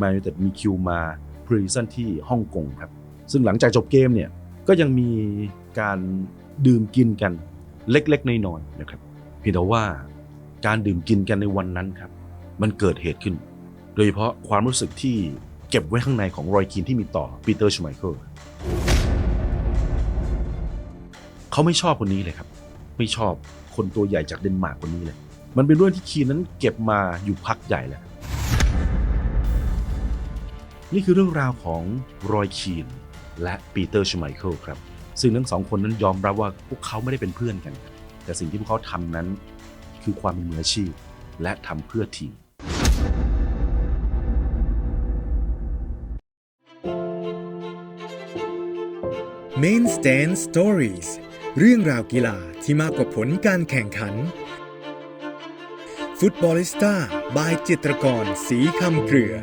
แมนยูเต็ดมีคิวมาพรีซันที่ฮ่องกงครับ ซึ่งหลังจากจบเกมเนี่ยก็ยังมีการดื่มกินกันเล็กๆน้อยๆนะครับเพียงแต่ว่าการดื่มกินกันในวันนั้นครับ มันเกิดเหตุขึ้น โดยเฉพาะความรู้สึกที่เก็บไว้ข้างในของรอยคีนที่มีต่อปีเตอร์ชไมเคิลเขาไม่ชอบคนนี้เลยครับ ไม่ชอบคนตัวใหญ่จากเดนมาร์กคนนี้เลย มันเป็นเรื่องที่คีนนั้นเก็บมาอยู่พักใหญ่แล้ว นี่คือเรื่องราวของรอยคีนและปีเตอร์ชไมเคิลครับ ซึ่งทั้งสองคนนั้นยอมรับว่าพวกเขาไม่ได้เป็นเพื่อนกัน แต่สิ่งที่พวกเขาทำนั้น คือความเป็นมืออาชีพ และทำเพื่อทีม Main Stand Stories เรื่องราวกีฬาที่มากกว่าผลการแข่งขัน ฟุตบอลิสต้าบายจิตรกร สีคำเกลือ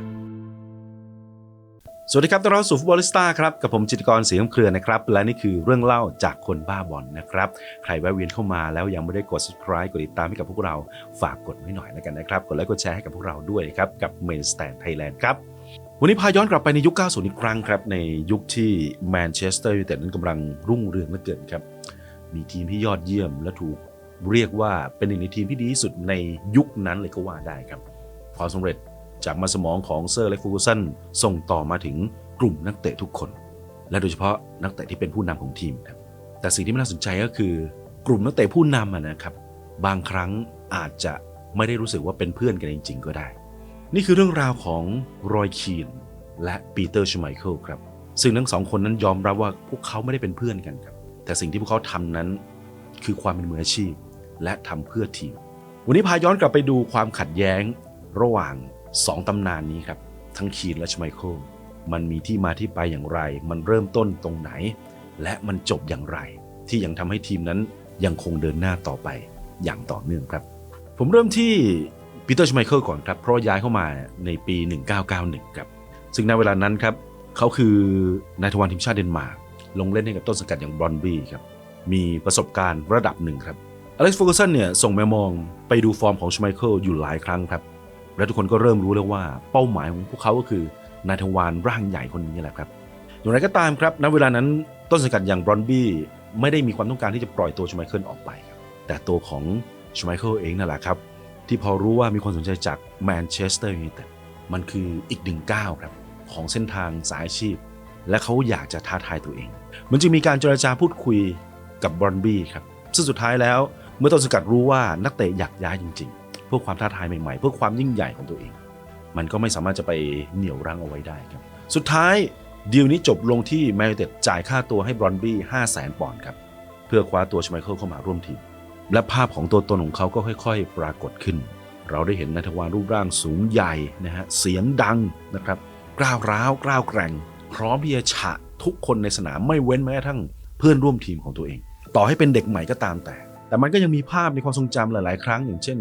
สวัสดีครับต้อนรับสู่ฟุตบอลลิสต้าครับ กับผมจิตกรเสียงเครือนะครับ และนี่คือเรื่องเล่าจากคนบ้าบอลนะครับ ใครแวะเวียนเข้ามาแล้วยังไม่ได้กด subscribe กดติดตามให้กับพวกเราฝากกดไว้หน่อยแล้วกันนะครับ กดไลค์กดแชร์ให้กับพวกเราด้วยครับกับ Main Stand Thailand ครับ วันนี้พาย้อนกลับไปในยุค 90 อีกครั้งครับ ในยุคที่แมนเชสเตอร์ยูไนเต็ดนั้นกำลังรุ่งเรืองเหลือเกินครับ มีทีมที่ยอดเยี่ยมและถูกเรียกว่าเป็นหนึ่งในทีมที่ดีที่สุดในยุคนั้นเลยก็ว่าได้ครับความสำเร็จ จากมาสมองของเซอร์เล็กฟูกูสันส่งต่อมาถึงกลุ่มนักเตะทุกคน และโดยเฉพาะนักเตะที่เป็นผู้นำของทีมครับแต่สิ่งที่ไม่น่าสนใจก็คือกลุ่มนักเตะผู้นำนะครับ บางครั้งอาจจะไม่ได้รู้สึกว่าเป็นเพื่อนกันจริง ๆ ก็ได้ นี่คือเรื่องราวของรอยคีนและปีเตอร์ชไมเคิลครับ ซึ่งทั้งสองคนนั้นยอมรับว่าพวกเขาไม่ได้เป็นเพื่อนกันครับ แต่สิ่งที่พวกเขาทำนั้นคือความเป็นมืออาชีพ และทำเพื่อทีม วันนี้พาย้อนกลับไปดูความขัดแย้งระหว่าง 2ตำนานนี้ครับ ทั้งคีนและชไมเคิลมันมีที่มาที่ไปอย่างไร มันเริ่มต้นตรงไหน และมันจบอย่างไร ที่ยังทำให้ทีมนั้นยังคงเดินหน้าต่อไปอย่างต่อเนื่องครับ ผมเริ่มที่ปีเตอร์ชไมเคิลก่อนครับ เพราะย้ายเข้ามาในปี 1991 ครับ ซึ่งในเวลานั้นครับเขาคือนายทวารทีมชาติเดนมาร์กลงเล่นให้กับต้นสังกัดอย่างบรอนบี้ครับ มีประสบการณ์ระดับหนึ่งครับอเล็กซ์ฟูกสันเนี่ยส่งแมวมองไปดูฟอร์มของชไมเคิลอยู่หลายครั้งครับ และทุกคนก็เริ่มรู้แล้วว่าเป้าหมายของพวกเขาก็คือนายทวารร่างใหญ่คนนี้แหละครับ อย่างไรก็ตามครับณเวลานั้นต้นสังกัดอย่างบรอนบี้ไม่ได้มีความต้องการที่จะปล่อยตัวชไมเคิลออกไปครับแต่ตัวของชไมเคิลเองนั่นแหละครับ ที่พอรู้ว่ามีความสนใจจากแมนเชสเตอร์ยูไนเต็ดมันคืออีกหนึ่งก้าวครับของเส้นทางสายอาชีพ และเขาอยากจะท้าทายตัวเอง มันจึงมีการเจรจาพูดคุยกับบรอนบี้ครับซึ่งสุดท้ายแล้ว เมื่อต้นสังกัดรู้ว่านักเตะอยากย้ายจริง ๆ เพื่อความท้าทายใหม่ๆ เพื่อความยิ่งใหญ่ของตัวเอง มันก็ไม่สามารถจะไปเหนี่ยวรั้งเอาไว้ได้ครับ สุดท้ายดีลนี้จบลงที่แมนยูเต็ดจ่ายค่าตัวให้บรอนบี้5 0 0 0 0 0ปอนด์ครับ เพื่อคว้าตัวชไมเคิลเข้ามาร่วมทีม และภาพของตัวตนของเขาก็ค่อยๆ ปรากฏขึ้น เราได้เห็นนายทวารรูปร่างสูงใหญ่นะฮะ เสียงดังนะครับกล้าวร้าวกล้าวแกร่ง พร้อมที่จะฉะทุกคนในสนามไม่เว้นแม้กระทั่งเพื่อนร่วมทีมของตัวเอง ต่อให้เป็นเด็กใหม่ก็ตามแต่ แต่มันก็ยังมีภาพในความทรงจำหลาย ๆ ครั้งอย่างเช่น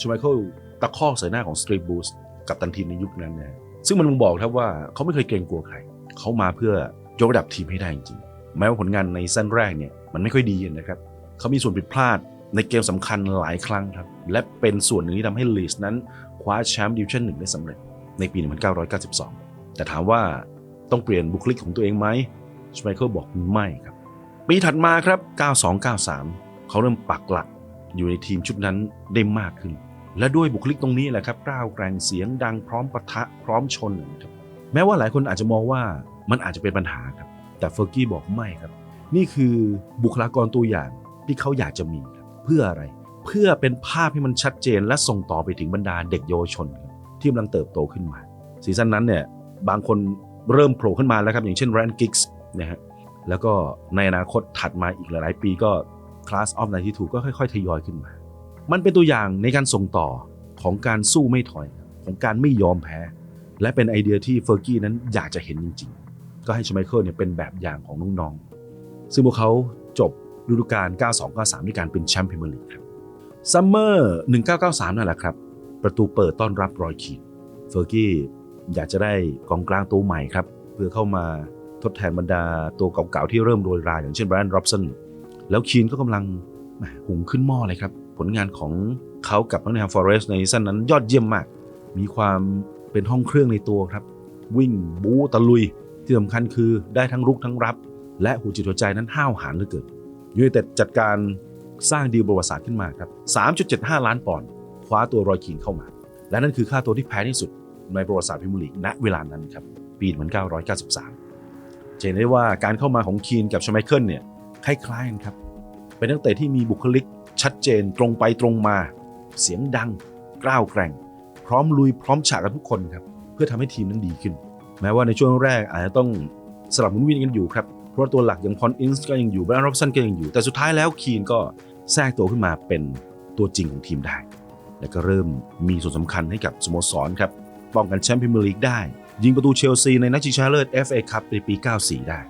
ชไมเคิลตะคอกใส่หน้าของสตรีทบูสกับตันทีมในยุคนั้นนะซึ่งมันบ่งบอกครับว่าเขาไม่เคยเกรงกลัวใคร เขามาเพื่อยกระดับทีมให้ได้จริงๆ แม้ว่าผลงานในเส้นแรกเนี่ยมันไม่ค่อยดีนะครับ เขามีส่วนผิดพลาดในเกมสำคัญหลายครั้งครับ และเป็นส่วนหนึ่งที่ทำให้ลีสนั้นคว้าแชมป์ดิวิชั่นหนึ่งได้สำเร็จในปี 1992 แต่ถามว่าต้องเปลี่ยนบุคลิกของตัวเองไหมชไมเคิลบอกไม่ครับ ปีถัดมาครับ 92-93 เขาเริ่มปักหลักอยู่ในทีมชุดนั้นได้มากขึ้น และด้วยบุคลิกตรงนี้แหละครับกล้าวแกร่งเสียงดังพร้อมปะทะพร้อมชนนะครับแม้ว่าหลายคนอาจจะมองว่ามันอาจจะเป็นปัญหาครับ แต่เฟอร์กี้บอกไม่ครับ นี่คือบุคลากรตัวอย่างที่เขาอยากจะมีครับเพื่ออะไร เพื่อเป็นภาพให้มันชัดเจนและส่งต่อไปถึงบรรดาเด็กเยาวชนครับที่กำลังเติบโตขึ้นมาซีซั่นนั้นเนี่ยบางคนเริ่มโผล่ขึ้นมาแล้วครับ อย่างเช่นแรนกิกส์นะฮะแล้วก็ในอนาคตถัดมาอีกหลายๆ ปีก็ Class of 92ก็ค่อย ๆ ทยอยขึ้นมา มันเป็นตัวอย่างในการส่งต่อของการสู้ไม่ถอย ของการไม่ยอมแพ้ และเป็นไอเดียที่เฟอร์กี้นั้นอยากจะเห็นจริง ๆ ก็ให้ชไมเคิลเนี่ยเป็นแบบอย่างของน้องๆซึ่งพวกเขาจบฤดูกาล 92-93 ด้วยการเป็นแชมป์พรีเมียร์ลีกครับซัมเมอร์1993 นั่นแหละครับ ประตูเปิดต้อนรับรอยคีนเฟอร์กี้อยากจะได้กองกลางตัวใหม่ครับ เพื่อเข้ามาทดแทนบรรดาตัวเก่าๆที่เริ่มโรยราอย่างเช่นแบรนด์ร็อบสันแล้วคีนก็กำลังหม่หุงขึ้นหม้อเลยครับ ผลงานของเขากับนอตติงแฮมฟอเรสต์ในซีซั่นนั้นยอดเยี่ยมมาก มีความเป็นห้องเครื่องในตัวครับ วิ่งบูตะลุย ที่สำคัญคือได้ทั้งรุกทั้งรับ และหัวจิตหัวใจนั้นห้าวหาญเหลือเกินยูไนเต็ดจัดการสร้างดีลประวัติศาสตร์ขึ้นมาครับ 3.75 ล้านปอนด์คว้าตัวรอยคีนเข้ามา และนั่นคือค่าตัวที่แพงที่สุดในประวัติศาสตร์พรีเมียร์ลีกณเวลานั้นครับ ปี 1993 เห็นได้ว่าการเข้ามาของคีนกับชไมเคิลเนี่ยคล้ายๆกันครับ เป็นนักเตะที่มีบุคลิก ชัดเจนตรงไปตรงมา เสียงดังกล้าวแกร่ง พร้อมลุยพร้อมฉากกับทุกคนครับเพื่อทำให้ทีมนั้นดีขึ้น แม้ว่าในช่วงแรกอาจจะต้องสลับมุนวียนกันอยู่ครับเพราะว่าตัวหลักอย่างพอนอินส์ก็ยังอยู่แบรนด์ร็อบสันก็ยังอยู่ แต่สุดท้ายแล้วคีนก็แทรกตัวขึ้นมาเป็นตัวจริงของทีมได้ และก็เริ่มมีส่วนสำคัญให้กับสโมสรครับป้องกันแชมป์พรีเมียร์ลีกได้ ยิงประตูเชลซีในนัดชิงชนะเลิศ FA คัพในปี 94 ได้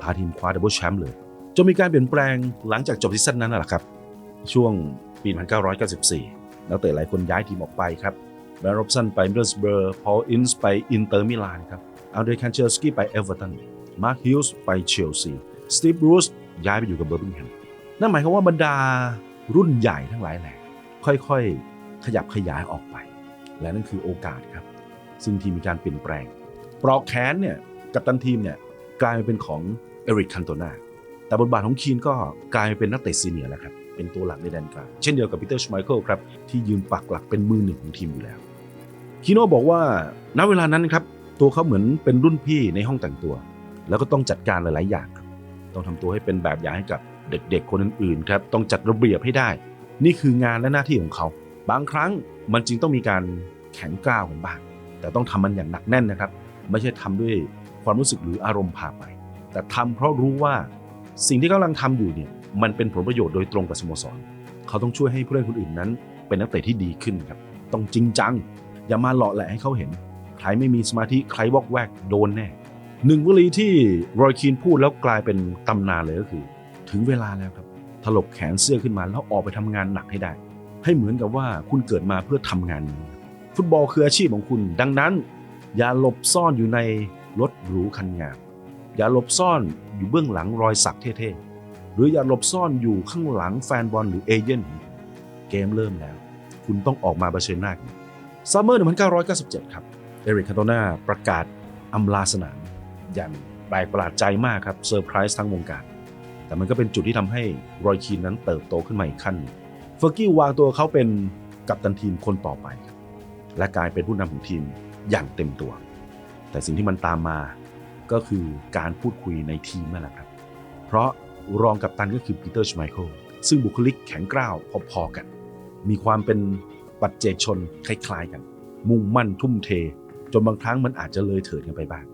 พาทีมคว้าดับเบิลแชมป์เลยจนมีการเปลี่ยนแปลงหลังจากจบซีซั่นนั้นแหละครับ ช่วงปี 1994 นักเตะหลายคนย้ายทีมออกไปครับแบรนด์ร็อบสันไปมิดเดิลสเบอร์พอลอินส์ไปอินเตอร์มิลานครับอัลเดรคันเชอร์สกี้ไปเอเวอร์ตันมาร์คฮิลส์ไปเชลซีสตีฟบรูซย้ายไปอยู่กับเบอร์บิงแฮมนั่นหมายความว่าบรรดารุ่นใหญ่ทั้งหลายแหล่ค่อยๆ ขยับขยายออกไป และนั่นคือโอกาสครับ ซึ่งทีมมีการเปลี่ยนแปลง ปลอกแขนเนี่ยกับตันทีมเนี่ยกลายมาเป็นของเอริกคันโตนาแต่บทบาทของคีนก็กลายมาเป็นนักเตะซีเนียร์แล้วครับ เป็นตัวหลักในแดนกลางเช่นเดียวกับปีเตอร์ชไมเคิลครับที่ยืนปักหลักเป็นมือหนึ่งของทีมอยู่แล้วคีโน่บอกว่าณเวลานั้นครับตัวเขาเหมือนเป็นรุ่นพี่ในห้องแต่งตัว แล้วก็ต้องจัดการหลาย ๆ อย่างครับต้องทำตัวให้เป็นแบบอย่างให้กับเด็กๆ คนอื่น ๆ ครับ ต้องจัดระเบียบให้ได้ นี่คืองานและหน้าที่ของเขา บางครั้งมันจึงต้องมีการแข็งกร้าวกันบ้าง แต่ต้องทำมันอย่างหนักแน่นนะครับ ไม่ใช่ทำด้วยความรู้สึกหรืออารมณ์พาไป แต่ทำเพราะรู้ว่าสิ่งที่กำลังทำอยู่เนี่ย มันเป็นผลประโยชน์โดยตรงกับสโมสร เขาต้องช่วยให้ผู้เล่นคนอื่นนั้น เป็นนักเตะที่ดีขึ้นครับ ต้องจริงจัง อย่ามาหล่อแหละให้เขาเห็น ใครไม่มีสมาธิใครวอกแวกโดนแน่หนึ่งวลีที่รอยคีนพูดแล้วกลายเป็นตำนานเลยก็คือ ถึงเวลาแล้วครับ ถลกแขนเสื้อขึ้นมาแล้วออกไปทำงานหนักให้ได้ ให้เหมือนกับว่าคุณเกิดมาเพื่อทำงานนี้ฟุตบอลคืออาชีพของคุณ ดังนั้น อย่าหลบซ่อนอยู่ในรถหรูคันงามอย่าหลบซ่อนอยู่เบื้องหลังรอยสักเท่ๆ หรืออย่าหลบซ่อนอยู่ข้างหลังแฟนบอลหรือเอเย่นเกมเริ่มแล้ว คุณต้องออกมาเผชิญหน้ากันซัมเมอร์1997 ครับเอริกคาโตนาประกาศอำลาสนาม อย่างแปลกประหลาดใจมากครับเซอร์ไพรส์ทั้งวงการ แต่มันก็เป็นจุดที่ทำให้รอยคีนนั้นเติบโตขึ้นมาอีกขั้นเฟอร์กี้วางตัวเขาเป็นกัปตันทีมคนต่อไปครับและกลายเป็นผู้นำของทีมอย่างเต็มตัว แต่สิ่งที่มันตามมาก็คือการพูดคุยในทีมนั่นแหละครับ เพราะ รองกัปตันก็คือปีเตอร์ชไมเคิลซึ่งบุคลิกแข็งกร้าวพอๆกัน มีความเป็นปัจเจกชนคล้ายๆกัน มุ่งมั่นทุ่มเท จนบางครั้งมันอาจจะเลยเถิดกันไปบ้าง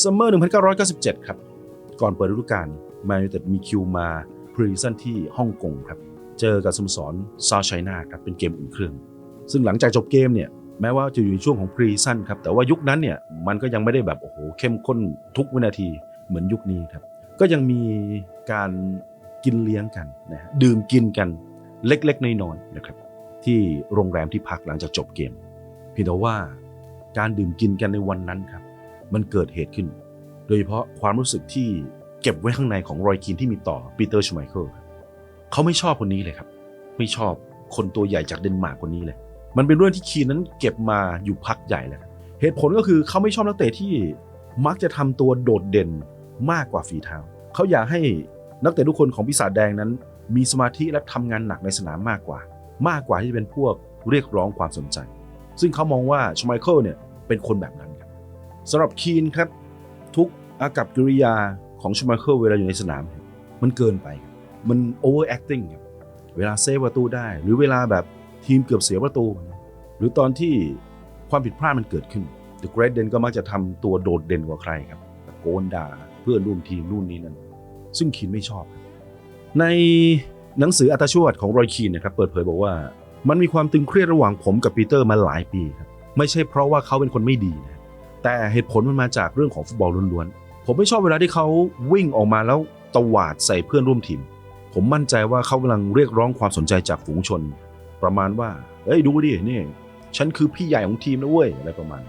ซัมเมอร์ 1997 ครับ ก่อนเปิดฤดูกาลแมนยูเต็ดมีคิวมาพรีซันที่ฮ่องกงครับ เจอกับสโมสรซาไชน่าครับเป็นเกมอุ่นเครื่อง ซึ่งหลังจากจบเกมเนี่ยแม้ว่าจะอยู่ในช่วงของพรีซันครับแต่ว่ายุคนั้นเนี่ยมันก็ยังไม่ได้แบบโอ้โหเข้มข้นทุกวินาทีเหมือนยุคนี้ครับ ก็ยังมีการกินเลี้ยงกันนะฮะดื่มกินกันเล็กๆน้อยๆนะครับ ที่โรงแรมที่พักหลังจากจบเกมเพียงแต่ว่าการดื่มกินกันในวันนั้นครับ มันเกิดเหตุขึ้น โดยเฉพาะความรู้สึกที่เก็บไว้ข้างในของรอยคีนที่มีต่อปีเตอร์ชูไมเคิลเขาไม่ชอบคนนี้เลยครับ ไม่ชอบคนตัวใหญ่จากเดนมาร์กคนนี้เลย มันเป็นเรื่องที่คีนนั้นเก็บมาอยู่พักใหญ่แล้วเหตุผลก็คือเขาไม่ชอบนักเตะที่มักจะทำตัวโดดเด่น มากกว่าฝีเท้า เขาอยากให้นักเตะทุกคนของปีศาจแดงนั้น มีสมาธิและทำงานหนักในสนามมากกว่า มากกว่าที่จะเป็นพวกเรียกร้องความสนใจ ซึ่งเขามองว่าชไมเคิลเนี่ยเป็นคนแบบนั้นครับสำหรับคีนครับ ทุกอากับกิริยาของชไมเคิลเวลาอยู่ในสนาม มันเกินไปครับมัน overacting ครับเวลาเซฟประตูได้ หรือเวลาแบบทีมเกือบเสียประตู หรือตอนที่ความผิดพลาดมันเกิดขึ้น The Great Den ก็มักจะทำตัวโดดเด่นกว่าใครครับตะโกนด่า เพื่อนร่วมทีมนู่นนี่นั่นซึ่งคีนไม่ชอบ ในหนังสืออัตชวดของรอยคีนนะครับเปิดเผยบอกว่า มันมีความตึงเครียดระหว่างผมกับปีเตอร์มาหลายปีครับไม่ใช่เพราะว่าเขาเป็นคนไม่ดีนะแต่เหตุผลมันมาจากเรื่องของฟุตบอลล้วนๆผมไม่ชอบเวลาที่เขาวิ่งออกมาแล้วตวาดใส่เพื่อนร่วมทีมผมมั่นใจว่าเขากำลังเรียกร้องความสนใจจากฝูงชน ประมาณว่าเอ้ยดูดินี่ฉันคือพี่ใหญ่ของทีมนะเว้ยอะไรประมาณ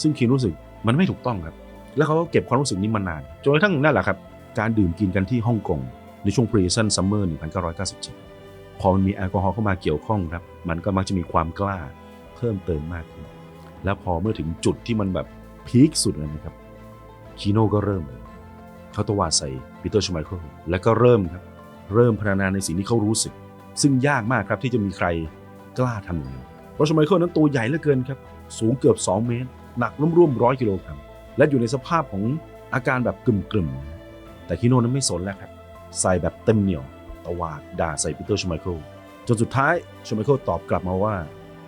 ซึ่งคินรู้สึกมันไม่ถูกต้องครับ แล้วเขาก็เก็บความรู้สึกนี้มานานจนกระทั่งนั่นแหละครับ การดื่มกินกันที่ฮ่องกงในช่วงพรีซันซัมเมอร์1997 พอมันมีแอลกอฮอล์เข้ามาเกี่ยวข้องครับ มันก็มักจะมีความกล้าเพิ่มเติมมากขึ้น แล้วพอเมื่อถึงจุดที่มันแบบพีคสุดเลยนะครับคีโน่ก็เริ่มเลยเขาตวาดใส่ปีเตอร์ชไมเคิลแล้วก็เริ่มครับ เริ่มพรรณนาในสิ่งที่เขารู้สึก ซึ่งยากมากครับที่จะมีใครกล้าทำอย่างนี้นเพราะชไมเคิลนั้นตัวใหญ่เหลือเกินครับ สูงเกือบ 2 เมตร หนักร่วมๆร้อยกิโลกรัม และอยู่ในสภาพของอาการแบบกึ่มๆ แต่คีโน่นั้นไม่สนแล้วครับ ใส่แบบเต็มเหนียว ตวาดด่าใส่ปีเตอร์ชไมเคิลจนสุดท้ายชไมเคิลตอบกลับมาว่า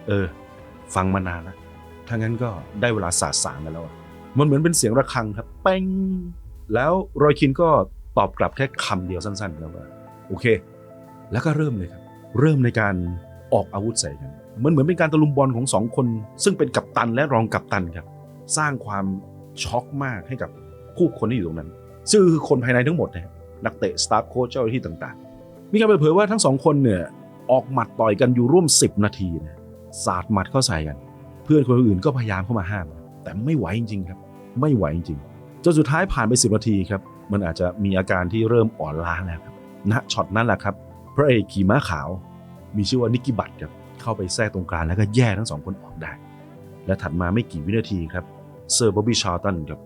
เออ ฟังมานานแล้วถ้างั้นก็ได้เวลาสาดสางกันแล้วอะมันเหมือนเป็นเสียงระฆังครับเป้งแล้วรอยคินก็ตอบกลับแค่คำเดียวสั้นๆครับว่าโอเค แล้วก็เริ่มเลยครับ เริ่มในการออกอาวุธใส่กันมันเหมือนเป็นการตะลุมบอลของสองคน ซึ่งเป็นกัปตันและรองกัปตันครับ สร้างความ ช็อกมากให้กับผู้คนที่อยู่ตรงนั้น ซึ่งคือคนภายในทั้งหมดนะครับนักเตะสตาฟโค้ชเจ้าหน้าที่ต่างๆ มีการเปิดเผยว่าทั้งสองคนเนี่ยออกหมัดต่อยกันอยู่ร่วม 10 นาทีนะสาดหมัดเข้าใส่กัน เพื่อนคนอื่นก็พยายามเข้ามาห้าม แต่ไม่ไหวจริงๆครับ ไม่ไหวจริงๆจนสุดท้ายผ่านไป 10 นาทีครับมันอาจจะมีอาการที่เริ่มอ่อนล้าแล้วครับณช็อตนั้นแหละครับ พระเอกขี่ม้าขาว มีชื่อว่านิกกิบัตครับเข้าไปแทรกตรงกลางแล้วก็แย่ทั้งสองคนออกได้ และถัดมาไม่กี่วินาทีครับ เซอร์บ๊อบบี้ชาร์ตันครับ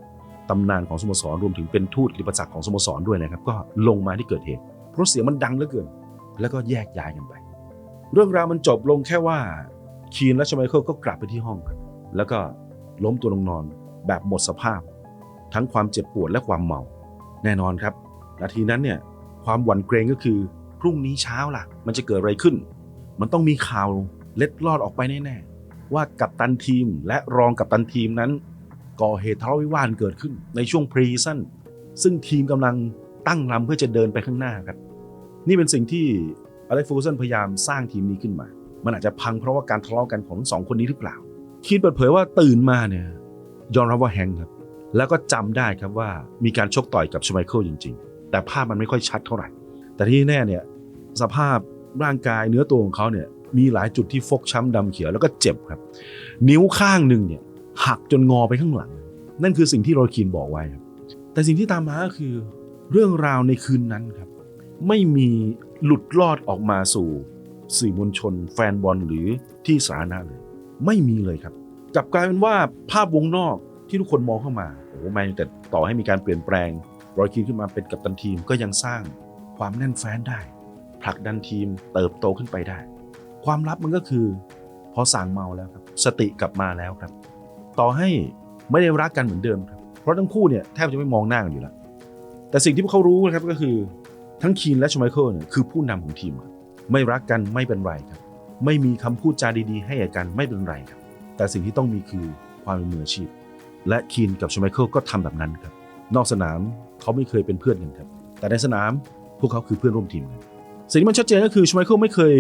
ตำนานของสโมสรรวมถึงเป็นทูตกิติประจักษ์ของสโมสรด้วยนะครับ ก็ลงมาที่เกิดเหตุ เพราะเสียงมันดังเหลือเกิน แล้วก็แยกย้ายกันไป เรื่องราวมันจบลงแค่ว่าคีนและชไมเคิลก็กลับไปที่ห้องครับแล้วก็ล้มตัวลงนอนแบบหมดสภาพ ทั้งความเจ็บปวดและความเมา แน่นอนครับนาทีนั้นเนี่ยความหวั่นเกรงก็คือพรุ่งนี้เช้าล่ะ มันจะเกิดอะไรขึ้น มันต้องมีข่าวเล็ดลอดออกไปแน่ๆว่ากัปตันทีมและรองกัปตันทีมนั้น ก่อเหตุทะเลาะวิวาทเกิดขึ้น ในช่วงพรีซันซึ่งทีมกำลังตั้งลำเพื่อจะเดินไปข้างหน้าครับ นี่เป็นสิ่งที่อเล็กฟูสันพยายามสร้างทีมนี้ขึ้นมา มันอาจจะพังเพราะว่าการทะเลาะกันของทั้งสองคนนี้หรือเปล่า คีนเปิดเผยว่าตื่นมาเนี่ยยอมรับว่าแฮงครับ แล้วก็จำได้ครับว่ามีการชกต่อยกับชไมเคิลจริง ๆ แต่ภาพมันไม่ค่อยชัดเท่าไหร่ แต่ที่แน่เนี่ยสภาพร่างกายเนื้อตัวของเขาเนี่ยมีหลายจุดที่ฟกช้ำดำเขียวแล้วก็เจ็บครับ นิ้วข้างหนึ่งเนี่ย หักจนงอไปข้างหลัง นั่นคือสิ่งที่โรยคีนบอกไว้ครับแต่สิ่งที่ตามมาก็คือเรื่องราวในคืนนั้นครับ ไม่มีหลุดลอดออกมาสู่สื่อมวลชน แฟนบอลหรือที่สาธารณะเลย ไม่มีเลยครับกลับกลายเป็นว่าภาพวงนอกที่ทุกคนมองเข้ามาโอ้แมนแต่ต่อให้มีการเปลี่ยนแปลงรอยคีนขึ้นมาเป็นกัปตันทีมก็ยังสร้างความแน่นแฟ้นได้ผลักดันทีมเติบโตขึ้นไปได้ ความลับมันก็คือ พอสั่งเมาแล้วครับ สติกลับมาแล้วครับ ต่อให้ไม่ได้รักกันเหมือนเดิมครับเพราะทั้งคู่เนี่ยแทบจะไม่มองหน้ากันอยู่แล้วแต่สิ่งที่พวกเขารู้นะครับก็คือทั้งคีนและชไมเคิลเนี่ยคือผู้นำของทีมครับไม่รักกันไม่เป็นไรครับ ไม่มีคำพูดจาดีๆ ให้กันไม่เป็นไรครับ แต่สิ่งที่ต้องมีคือความเป็นมืออาชีพ และคีนกับชไมเคิลก็ทำแบบนั้นครับ นอกสนามเขาไม่เคยเป็นเพื่อนกันครับ แต่ในสนามพวกเขาคือเพื่อนร่วมทีมกันสิ่งที่มันชัดเจนก็คือชไมเคิลไม่เคย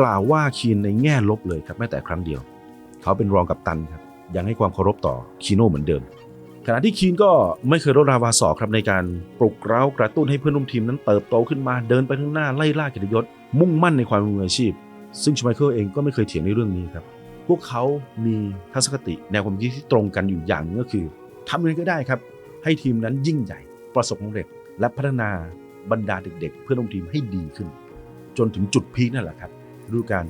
กล่าวว่าคีนในแง่ลบเลยครับแม้แต่ครั้งเดียว เขาเป็นรองกัปตันครับ ยังให้ความเคารพต่อคีโน่เหมือนเดิม ขณะที่คีนก็ไม่เคยลดราวาสอครับในการปลุกเร้ากระตุ้นให้เพื่อนร่วมทีมนั้นเติบโตขึ้นมาเดินไปข้างหน้าไล่ล่าเกียรติยศมุ่งมั่นในความเป็นมืออาชีพ ซึ่งชไมเคิลเองก็ไม่เคยเถียงในเรื่องนี้ครับพวกเขามีทัศนคติแนวความคิดที่ตรงกันอยู่อย่างหนึงก็คือทำยังไงก็ได้ครับ ให้ทีมนั้นยิ่งใหญ่ประสบความสำเร็จ และพัฒนาบรรดาเด็กๆ เพื่อนร่วมทีมให้ดีขึ้น จนถึงจุดพีคนั่นแหละครับฤดูกาล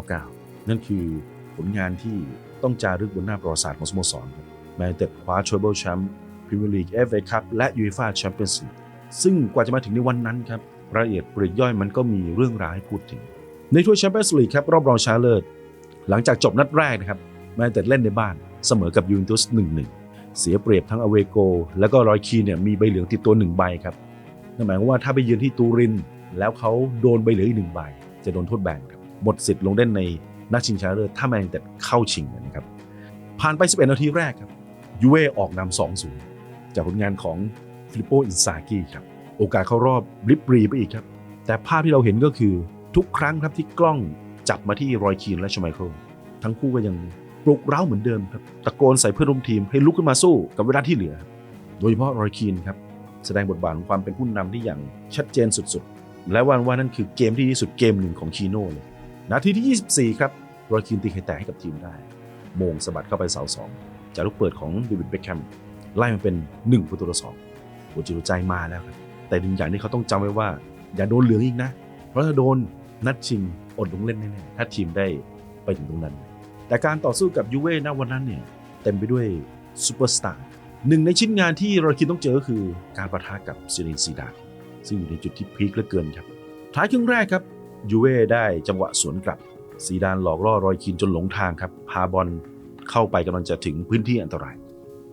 98-99 นั่นคือผลงานที่ ต้องจารึกบนหน้าประวัติศาสตร์ของสโมสรครับแมนเต็ดคว้าทริปเปิลแชมป์พรีเมียร์ลีกเอฟเอคัพและยูฟ่าแชมเปี้ยนส์ลีกซึ่งกว่าจะมาถึงในวันนั้นครับรายละเอียดปลีกย่อยมันก็มีเรื่องราวให้พูดถึง ในถ้วยแชมเปี้ยนส์ลีกครับรอบรองชนะเลิศหลังจากจบนัดแรกนะครับแมนเต็ดเล่นในบ้านเสมอกับยูเวนตุส1-1 เสียเปรียบทั้งอเวโก และก็รอยคีเนี่ยมีใบเหลืองติดตัวหนึ่งใบครับนั่นหมายความว่าถ้าไปเยือนที่ตูริน แล้วเขาโดนใบเหลืองอีกหนึ่งใบ จะโดนโทษแบนครับหมดสิทธิ์ลงเล่นใน นัดชิงชนะเลิศถ้าแมนยูเต็ดเข้าชิงนะครับ ผ่านไป 11 นาทีแรกครับยูเว่ออกนำ2-0 จากผลงานของฟิลิปโปอินซากิครับโอกาสเข้ารอบริบรีไปอีกครับ แต่ภาพที่เราเห็นก็คือทุกครั้งครับที่กล้องจับมาที่รอยคีนและชไมเคิลทั้งคู่ก็ยังปลุกเร้าเหมือนเดิมครับตะโกนใส่เพื่อนร่วมทีมให้ลุกขึ้นมาสู้กับเวลาที่เหลือ โดยเฉพาะรอยคีนครับแสดงบทบาทของความเป็นผู้นำที่อย่างชัดเจนสุดๆ และวันว่านั่นคือเกมที่ดีสุดเกมหนึ่งของคีโน่เลย นาทีที่ 24 ครับรยคีนตีไข่แตกให้กับทีมได้ โมงสะบัดเข้าไปเสาสองจากลูกเปิดของเดวิดเบคแคมไล่มาเป็น 1 ประตูต่อสองหัวจิตหัวใจมาแล้วครับ แต่หนึ่งอย่างที่เขาต้องจำไว้ว่า อย่าโดนเหลืองอีกนะ เพราะถ้าโดนนัดชิงอดลงเล่นแน่ๆถ้าทีมได้ไปถึงตรงนั้น แต่การต่อสู้กับยูเว่ณวันนั้นเนี่ยเต็มไปด้วยซูเปอร์สตาร์หนึ่งในชิ้นงานที่เราคิดต้องเจอก็คือการประทะกับซิลินซีดาซึ่งอยู่ในจุดที่พีคเหลือเกินครับท้ายครึ่งแรกครับ ยูเว่ได้จังหวะสวนกลับ ซีดานหลอกล่อรอยคีนจนหลงทางครับ พาบอลเข้าไปกำลังจะถึงพื้นที่อันตราย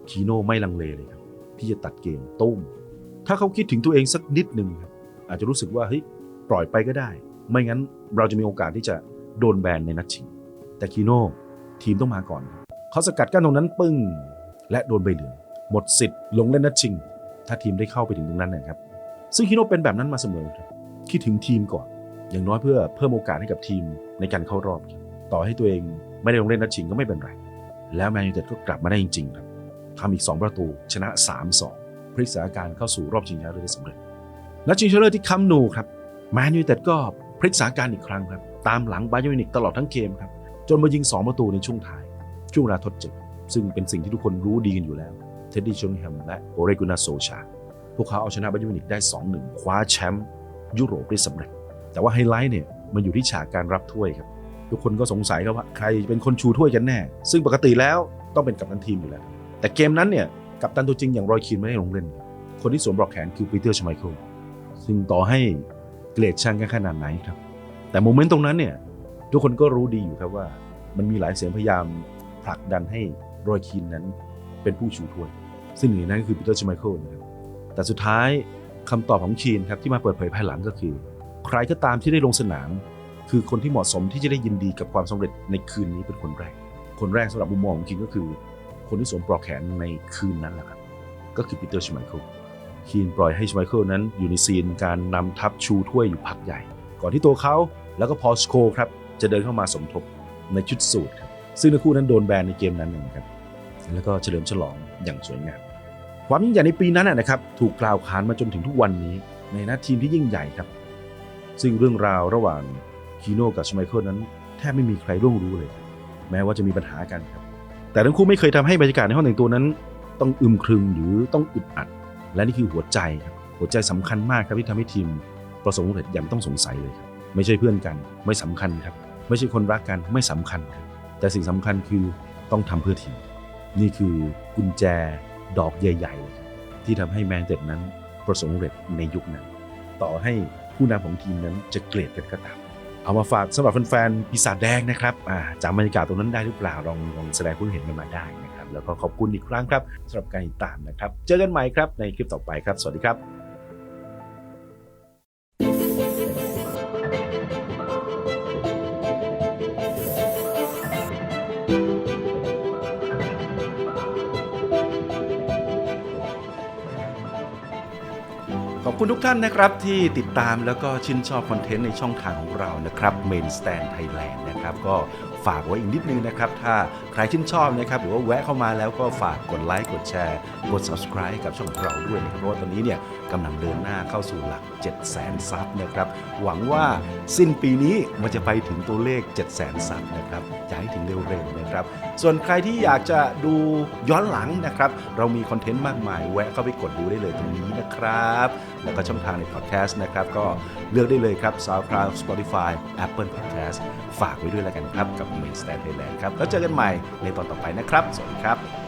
คีโน่ไม่ลังเลเลยครับ ที่จะตัดเกมตุ้ม ถ้าเขาคิดถึงตัวเองสักนิดหนึ่งครับอาจจะรู้สึกว่าเฮ้ยปล่อยไปก็ได้ ไม่งั้นเราจะมีโอกาสที่จะโดนแบนในนัดชิง แต่คีโน่ทีมต้องมาก่อนครับเขาสกัดกั้นตรงนั้นปึ้ง และโดนใบเหลืองหมดสิทธิ์ลงเล่นนัดชิง ถ้าทีมได้เข้าไปถึงตรงนั้นนะครับ ซึ่งคีโน่เป็นแบบนั้นมาเสมอครับคิดถึงทีมก่อน อย่างน้อยเพื่อเพิ่มโอกาสให้กับทีมในการเข้ารอบ ต่อให้ตัวเองไม่ได้ลงเล่นนัดชิงก็ไม่เป็นไร แล้วแมนยูเต็ดก็กลับมาได้จริงๆครับทำอีก 2 ประตูชนะ 3-2 พลิกสถานการณ์เข้าสู่รอบชิงชนะเลิศได้สำเร็จนัดชิงชนะเลิศที่คัมป์นูครับแมนยูเต็ดก็พลิกสถานการณ์อีกครั้งครับตามหลังบาเยิร์นมิวนิกตลอดทั้งเกมครับจนมายิง 2 ประตูในช่วงท้าย ช่วงเวลาทดเจ็บ ซึ่งเป็นสิ่งที่ทุกคนรู้ดีกันอยู่แล้วเท็ดดี้ชงแฮมและโอเรกุนาโซชา พวกเขาเอาชนะบาเยิร์นมิวนิกได้ 2-1 คว้าแชมป์ยุโรปได้สำเร็จ แต่ว่าไฮไลท์เนี่ยมันอยู่ที่ฉากการรับถ้วยครับ ทุกคนก็สงสัยครับว่าใครเป็นคนชูถ้วยกันแน่ ซึ่งปกติแล้วต้องเป็นกัปตันทีมอยู่แล้ว แต่เกมนั้นเนี่ยกัปตันตัวจริงอย่างรอยคีนไม่ได้ลงเล่น คนที่สวมปลอกแขนคือปีเตอร์ชไมเคิลซึ่งต่อให้เกลียดชังกันขนาดไหนครับ แต่โมเมนต์ตรงนั้นเนี่ยทุกคนก็รู้ดีอยู่ครับว่ามันมีหลายเสียงพยายามผลักดันให้รอยคีนนั้นเป็นผู้ชูถ้วย ซึ่งหนึ่งในนั้นก็คือปีเตอร์ชไมเคิลนะครับแต่สุดท้ายคำตอบของคีนครับที่มาเปิดเผยภายหลังก็คือ ใครก็ตามที่ได้ลงสนาม คือคนที่เหมาะสมที่จะได้ยินดีกับความสำเร็จในคืนนี้เป็นคนแรก คนแรกสำหรับมุมมองของคินก็คือ คนที่สวมปลอกแขนในคืนนั้นแหละครับก็คือปีเตอร์ชไมเคิลคีนปล่อยให้ชไมเคิลนั้นอยู่ในซีนการนำทัพชูถ้วยอยู่พักใหญ่ ก่อนที่ตัวเขาแล้วก็พอสโคครับจะเดินเข้ามาสมทบในชุดสูทครับซึ่งทั้งคู่นั้นโดนแบนในเกมนั้นนะครับแล้วก็เฉลิมฉลองอย่างสวยงามความยิ่งใหญ่ในปีนั้นนะนะครับถูกกล่าวขานมาจนถึงทุกวันนี้ ในนัดทีมที่ยิ่งใหญ่ครับ ซึ่งเรื่องราวระหว่างคีโน่กับชไมเคิลนั้น แทบไม่มีใครร่วงรู้เลย แม้ว่าจะมีปัญหากันครับ แต่ทั้งคู่ไม่เคยทำให้บรรยากาศในห้องแต่งตัวนั้น ต้องอึมครึมหรือต้องอึดอัด และนี่คือหัวใจครับหัวใจสำคัญมากครับที่ทำให้ทีมประสบความสำเร็จอย่างไม่ต้องสงสัยเลยครับไม่ใช่เพื่อนกัน ไม่สำคัญครับ ไม่ใช่คนรักกันไม่สำคัญครับแต่สิ่งสำคัญคือต้องทำเพื่อทีมนี่คือกุญแจดอกใหญ่ๆเลยที่ทำให้แมนเต็ดนั้นประสบความสำเร็จในยุคนั้น ต่อให้ ผู้นำของทีมนั้นจะเกลียดกันก็ตามเอามาฝากสำหรับแฟนๆปีศาจแดงนะครับอ่าจำบรรยากาศตรงนั้นได้หรือเปล่าลองลองแสดงความเห็นกันมาได้นะครับ แล้วก็ขอบคุณอีกครั้งครับสำหรับการติดตามนะครับ เจอกันใหม่ครับในคลิปต่อไปครับ สวัสดีครับ อบคุณทุกท่านนะครับที่ติดตามแล้วก็ชื่นชอบคอนเทนต์ในช่องทางของเรานะครับ Main Stand Thailand นะครับก็ฝากไว้อีกนิดนึงนะครับ ถ้าใครชื่นชอบนะครับ หรือว่าแวะเข้ามาแล้วก็ฝากกดไลค์กดแชร์ กด subscribe กับช่องของเราด้วยนะครับเพราะว่าตอนนี้เนี่ยกำลังเดินหน้าเข้าสู่หลัก 7 0 0 0 0 0ซับนะครับ หวังว่าสิ้นปีนี้มันจะไปถึงตัวเลข 7 0 0 0 0 0ซับนะครับอยากให้ถึงเร็วๆนะครับ ส่วนใครที่อยากจะดูย้อนหลังนะครับ เรามีคอนเทนต์มากมายแวะเข้าไปกดดูได้เลยตรงนี้นะครับแล้วก็ช่องทางในพอดแคสต์นะครับก็เลือกได้เลยครับ SoundCloud Spotify Apple Podcast ฝากไว้ด้วยแล้วกันครับกับ Main Stand Thailand ครับแล้วเจอกันใหม่ในตอนต่อไปนะครับ สวัสดีครับ